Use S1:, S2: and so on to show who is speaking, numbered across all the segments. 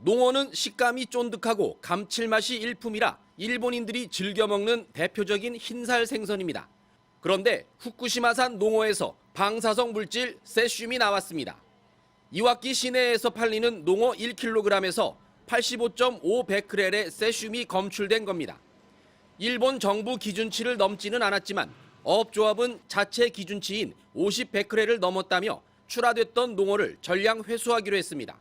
S1: 농어는 식감이 쫀득하고 감칠맛이 일품이라 일본인들이 즐겨 먹는 대표적인 흰살 생선입니다. 그런데 후쿠시마산 농어에서 방사성 물질 세슘이 나왔습니다. 이와키 시내에서 팔리는 농어 1kg에서 85.5 베크렐의 세슘이 검출된 겁니다. 일본 정부 기준치를 넘지는 않았지만 어업조합은 자체 기준치인 50 베크렐을 넘었다며 출하됐던 농어를 전량 회수하기로 했습니다.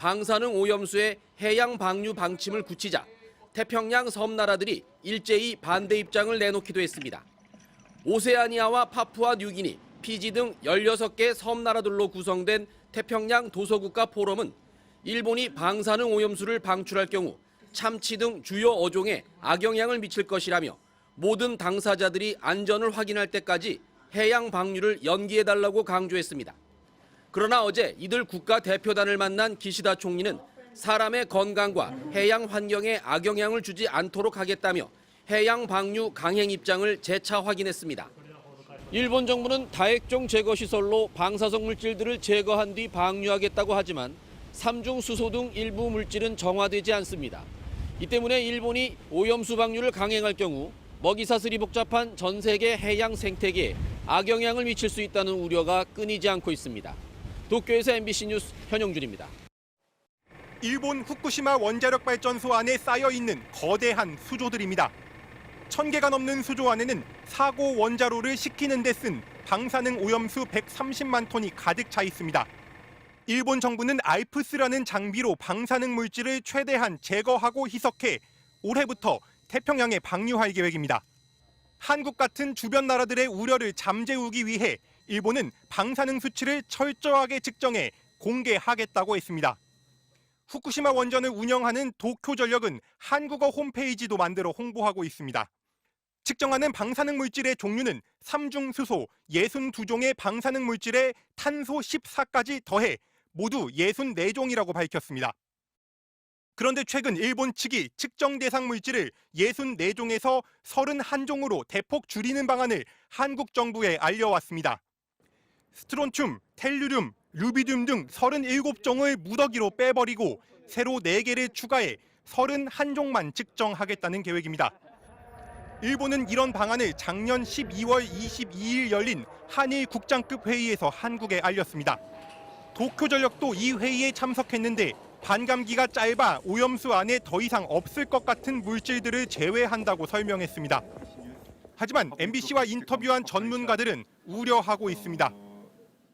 S1: 방사능 오염수의 해양 방류 방침을 굳히자 태평양 섬나라들이 일제히 반대 입장을 내놓기도 했습니다. 오세아니아와 파푸아 뉴기니, 피지 등 16개 섬나라들로 구성된 태평양 도서국가 포럼은 일본이 방사능 오염수를 방출할 경우 참치 등 주요 어종에 악영향을 미칠 것이라며 모든 당사자들이 안전을 확인할 때까지 해양 방류를 연기해달라고 강조했습니다. 그러나 어제 이들 국가 대표단을 만난 기시다 총리는 사람의 건강과 해양 환경에 악영향을 주지 않도록 하겠다며 해양 방류 강행 입장을 재차 확인했습니다. 일본 정부는 다액종 제거 시설로 방사성 물질들을 제거한 뒤 방류하겠다고 하지만 삼중 수소 등 일부 물질은 정화되지 않습니다. 이 때문에 일본이 오염수 방류를 강행할 경우 먹이 사슬이 복잡한 전 세계 해양 생태계에 악영향을 미칠 수 있다는 우려가 끊이지 않고 있습니다. 도쿄에서 MBC 뉴스 현영준입니다.
S2: 일본 후쿠시마 원자력 발전소 안에 쌓여 있는 거대한 수조들입니다. 천 개가 넘는 수조 안에는 사고 원자로를 식히는 데 쓴 방사능 오염수 130만 톤이 가득 차 있습니다. 일본 정부는 알프스라는 장비로 방사능 물질을 최대한 제거하고 희석해 올해부터 태평양에 방류할 계획입니다. 한국 같은 주변 나라들의 우려를 잠재우기 위해 일본은 방사능 수치를 철저하게 측정해 공개하겠다고 했습니다. 후쿠시마 원전을 운영하는 도쿄전력은 한국어 홈페이지도 만들어 홍보하고 있습니다. 측정하는 방사능 물질의 종류는 삼중수소 62종의 방사능 물질에 탄소 14까지 더해 모두 64종이라고 밝혔습니다. 그런데 최근 일본 측이 측정 대상 물질을 64종에서 31종으로 대폭 줄이는 방안을 한국 정부에 알려왔습니다. 스트론튬, 텔루륨, 루비듐 등 37종을 무더기로 빼버리고 새로 4개를 추가해 31종만 측정하겠다는 계획입니다. 일본은 이런 방안을 작년 12월 22일 열린 한일 국장급 회의에서 한국에 알렸습니다. 도쿄전력도 이 회의에 참석했는데 반감기가 짧아 오염수 안에 더 이상 없을 것 같은 물질들을 제외한다고 설명했습니다. 하지만 MBC와 인터뷰한 전문가들은 우려하고 있습니다.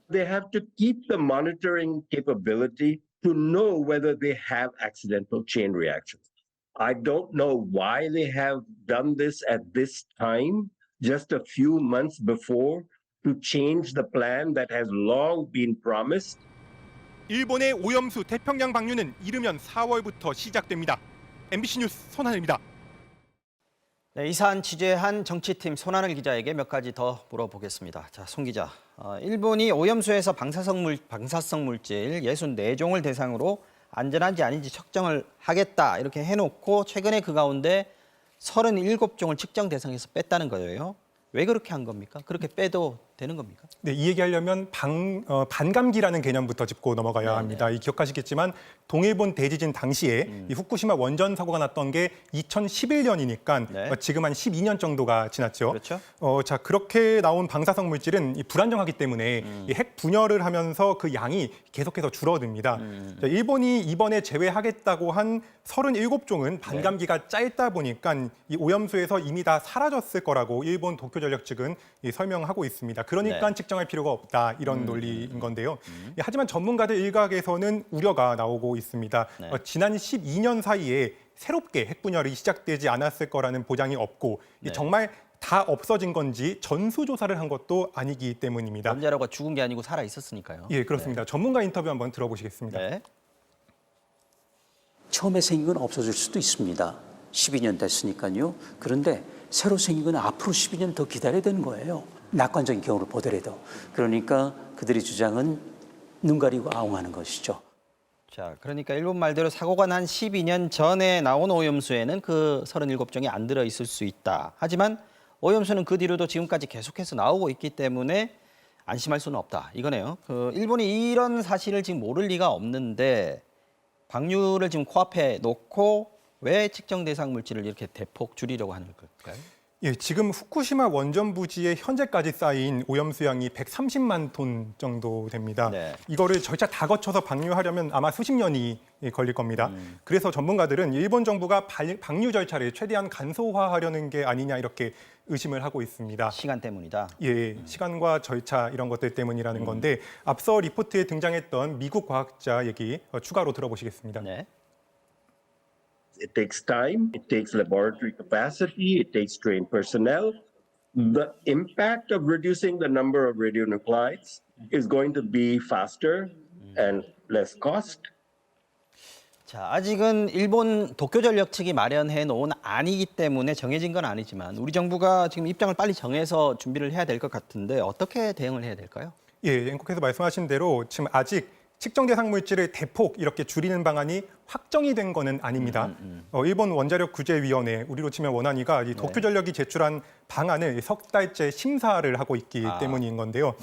S3: they have to keep the monitoring capability to know whether they have accidental chain reactions. I don't know why they have done this at this time, just a few months before, to change the plan that has long been promised.
S2: 일본의 오염수 태평양 방류는 이르면 4월부터 시작됩니다. MBC 뉴스 손하늘입니다.
S4: 네, 이 사안 취재한 정치팀 손하늘 기자에게 몇 가지 더 물어보겠습니다. 자, 손 기자. 어, 일본이 오염수에서 방사성, 물, 방사성 물질 64종을 대상으로 안전한지 아닌지 측정을 하겠다 이렇게 해놓고 최근에 그 가운데 37종을 측정 대상에서 뺐다는 거예요. 왜 그렇게 한 겁니까? 그렇게 빼도 되는 겁니까?
S5: 네, 이 얘기하려면 방, 어, 반감기라는 개념부터 짚고 넘어가야
S4: 네,
S5: 합니다. 이 기억하시겠지만 동일본 대지진 당시에
S4: 음.
S5: 이 후쿠시마 원전 사고가 났던 게 2011년이니까
S4: 네.
S5: 어, 지금 한 12년 정도가 지났죠.
S4: 그렇죠.
S5: 어, 자 그렇게 나온 방사성 물질은 이 불안정하기 때문에
S4: 음.
S5: 이핵 분열을 하면서 그 양이 계속해서 줄어듭니다.
S4: 음.
S5: 자, 일본이 이번에 제외하겠다고 한 37종은 반감기가 짧다 보니까 이 오염수에서 이미 다 사라졌을 거라고 일본 도쿄전력 측은 이 설명하고 있습니다. 그러니까
S4: 네.
S5: 측정할 필요가 없다 이런 논리인 건데요. 예, 하지만 전문가들 일각에서는 우려가 나오고 있습니다.
S4: 네.
S5: 어, 지난 12년 사이에 새롭게 핵 분열이 시작되지 않았을 거라는 보장이 없고 이
S4: 네.
S5: 정말 다 없어진 건지 전수조사를 한 것도 아니기 때문입니다.
S4: 원자로가 죽은 게 아니고 살아 있었으니까요.
S5: 예, 그렇습니다. 전문가 인터뷰 한번 들어보시겠습니다.
S4: 네.
S6: 처음에 생긴 건 없어질 수도 있습니다. 12년 됐으니까요. 그런데 새로 생긴 건 앞으로 12년 더 기다려야 되는 거예요. 낙관적인 경우를 보더라도. 그러니까 그들의 주장은 눈 가리고 아웅하는 것이죠.
S4: 자, 그러니까 일본 말대로 사고가 난 12년 전에 나온 오염수에는 그 37종이 안 들어 있을 수 있다. 하지만 오염수는 그 뒤로도 지금까지 계속해서 나오고 있기 때문에 안심할 수는 없다. 이거네요. 그 일본이 이런 사실을 지금 모를 리가 없는데 방류를 지금 코앞에 놓고 왜 측정 대상 물질을 이렇게 대폭 줄이려고 하는 걸까요?
S5: 예, 지금 후쿠시마 원전 부지에 현재까지 쌓인 오염수량이 130만 톤 정도 됩니다.
S4: 네.
S5: 이거를 절차 다 거쳐서 방류하려면 아마 수십 년이 걸릴 겁니다.
S4: 음.
S5: 그래서 전문가들은 일본 정부가 발- 방류 절차를 최대한 간소화하려는 게 아니냐 이렇게 의심을 하고 있습니다.
S4: 시간 때문이다.
S5: 예, 시간과 절차 이런 것들 때문이라는 건데 앞서 리포트에 등장했던 미국 과학자 얘기 어, 추가로 들어보시겠습니다.
S4: 네.
S3: It takes time, it takes laboratory capacity, it takes trained personnel. The impact of reducing the number of radionuclides is going to be faster and less cost.
S4: 자, 아직은 일본 도쿄 전력 측이 마련해 놓은 안이기 때문에 정해진 건 아니지만 우리 정부가 지금 입장을 빨리 정해서 준비를 해야 될 것 같은데 어떻게 대응을 해야 될까요?
S5: 예, 앵커께서 말씀하신 대로 지금 아직 측정 대상 물질을 대폭 이렇게 줄이는 방안이 확정이 된 거는 아닙니다. 어, 일본 원자력 규제위원회 우리로 치면 원안위가 이 도쿄전력이 제출한 방안을 석 달째 심사를 하고 있기
S4: 아.
S5: 때문인 건데요.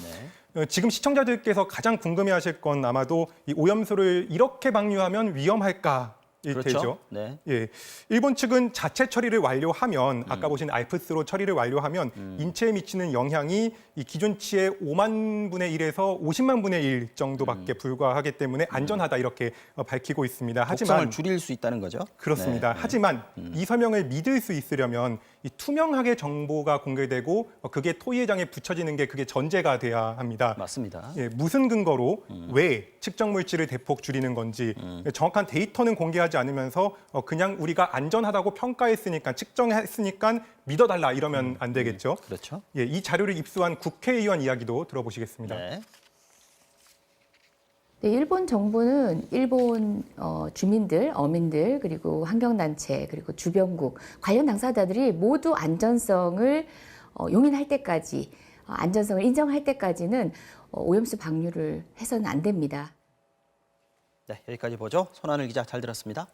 S5: 어, 지금 시청자들께서 가장 궁금해하실 건 아마도 이 오염수를 이렇게 방류하면 위험할까? 일
S4: 그렇죠.
S5: 테죠.
S4: 네.
S5: 예, 일본 측은 자체 처리를 완료하면 아까 보신 알프스로 처리를 완료하면 인체에 미치는 영향이 이 기준치의 5만 분의 1에서 50만 분의 1 정도밖에 불과하기 때문에 안전하다 이렇게 어, 밝히고 있습니다.
S4: 독성을
S5: 하지만
S4: 줄일 수 있다는 거죠.
S5: 그렇습니다.
S4: 네.
S5: 하지만 이 설명을 믿을 수 있으려면 이 투명하게 정보가 공개되고 어, 그게 토의회장에 붙여지는 게 그게 전제가 돼야 합니다.
S4: 맞습니다.
S5: 예, 무슨 근거로 왜 측정 물질을 대폭 줄이는 건지 정확한 데이터는 공개하지 않으면서 어, 그냥 우리가 안전하다고 평가했으니까 측정했으니까 믿어달라 이러면 안 되겠죠.
S4: 그렇죠.
S5: 예, 이 자료를 입수한 국회의원 이야기도 들어보시겠습니다.
S4: 네.
S7: 네, 일본 정부는 일본 어, 주민들, 어민들, 그리고 환경단체, 그리고 주변국, 관련 당사자들이 모두 안전성을 어, 용인할 때까지, 어, 안전성을 인정할 때까지는 어, 오염수 방류를 해서는 안 됩니다.
S4: 네, 여기까지 보죠. 손하늘 기자 잘 들었습니다.